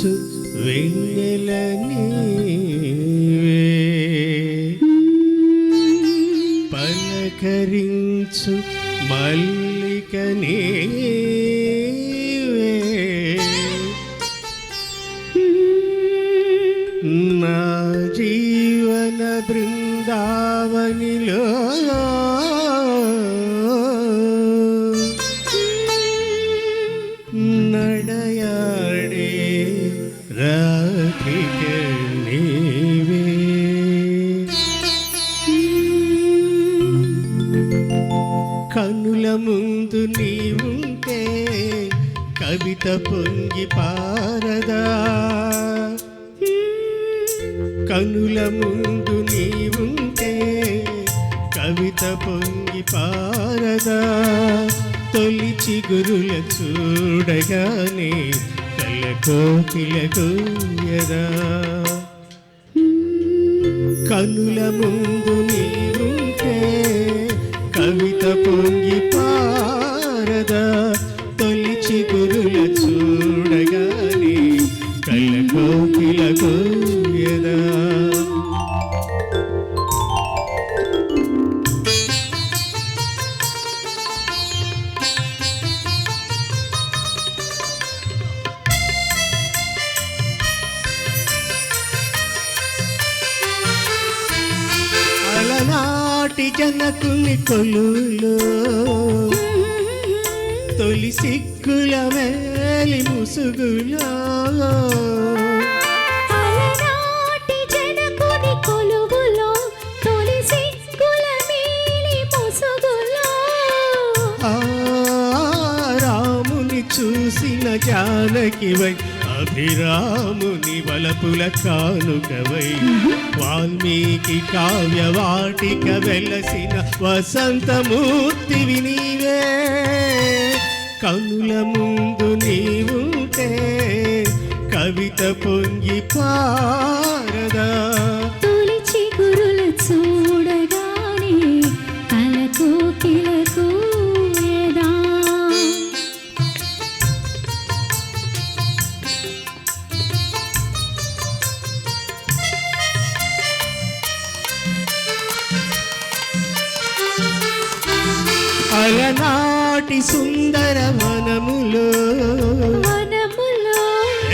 ఉదయించు వెన్నెల నీవే. పలకరించు మల్లిక నీవే. నా జీవన బృందావనిలో కవిత పొంగి పారదా. కనుల ముందు నీవుంటే కవిత పొంగి పారదా. తొలి చిగురుల చూడగానే కళ్ళ కోకిలగూయదా కనుల ముందు కోకిలగూయదా అలనాటి జనకుల్ని కొలులో తొలి సిక్కుల మేలి ముసుగులో జానకివై అభిరాముని వలపుల కానుకవై. వాల్మీకి కావ్య వాటిక వెలసిన వసంతమూర్తి నీవే కనుల ముందు నీవుంటే కవిత పొంగి పారదా. అలనాటి సుందర వనములో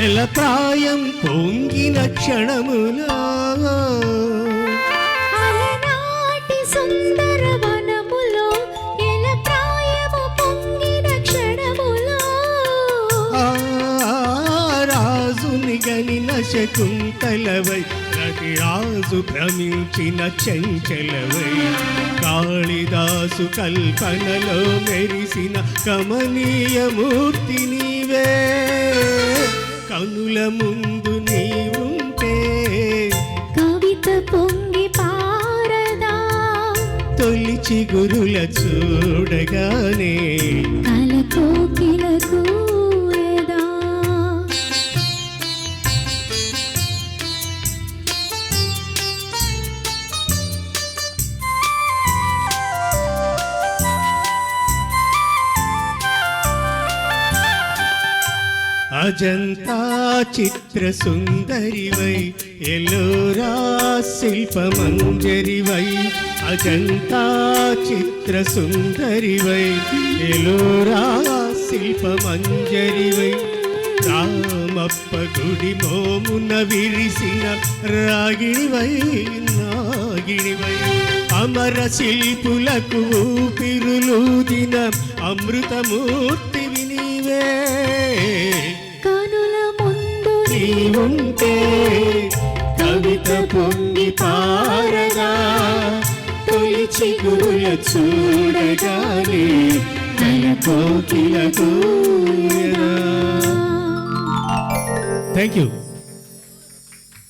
ఎల ప్రాయం పొంగిన క్షణములో సుందర శకుంతలవై ప్రతి రాజు భ్రమించిన చెంచలవై కాళిదాసు కల్పనలో మెరిసిన కమనీయ మూర్తి నీవే. కనుల ముందు నీవుంటే కవిత పొంగి పారదా. తొలి చిగురుల చూడగానే కలకు అజంతా చిత్ర సుందరివై ఎల్లోరా శిల్పమంజరివై అజంతా చిత్ర సుందరివై ఎల్లోరా శిల్పమంజరివై. రామప్ప గుడి మోమున విరిసిన రాగిణివై నాగిణివై. అమర శిల్పులకు ఊపిరులూదిన అమృతమూర్తి వినివే ముందు నీవుంటే కవిత పొంగి పారగా తొలి చిగురుల చూడగానే తన కోకిల థ్యాంక్ యూ